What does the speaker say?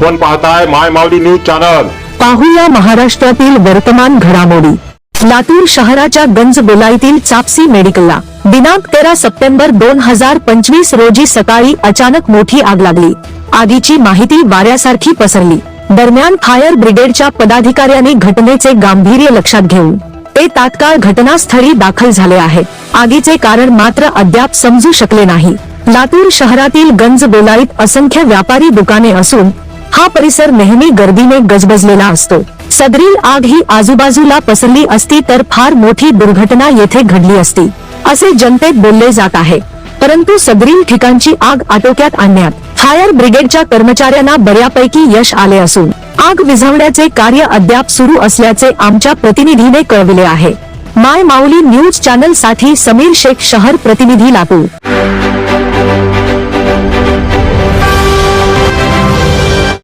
आपण पाहताय माय Mavli news channel. पाहूया महाराष्ट्रातील वर्तमान घडामोडी. लातूर शहराच्या गंज बोलाईतील चापसी मेडिकलला. दिनांक तेरा सप्टेंबर दोन हजार पंचवीस रोजी सकाळी अचानक मोठी आग लागली. आगीची माहिती वाऱ्यासारखी पसरली. दरम्यान फायर ब्रिगेडच्या पदाधिकाऱ्यांनी घटनेचे गांभीर्य लक्षात घेऊन. ते तात्काळ घटनास्थळी दाखल झाले आहेत आगीचे कारण मात्र अद्याप समजू शकले नाही. लातूर शहरातील गंज बोलाईत असंख्य व्यापारी दुकाने असून हा परिसर नेहमी गर्दीने गजबजलेला असतो. सदरील आग ही आजूबाजूला पसरली असती तर फार मोठी दुर्घटना येथे घडली असती. असे जनतेत बोलले जात आहे. परंतु सदरील ठिकाणची आग आटोक्यात आणण्यात फायर ब्रिगेडच्या कर्मचाऱ्यांना बऱ्यापैकी यश आले असून आग विझवण्याचे कार्य अद्याप सुरू असल्याचे आमच्या प्रतिनिधीने कळविले आहे. माय माऊली न्यूज चॅनलसाठी समीर शेख शहर प्रतिनिधी लातूर.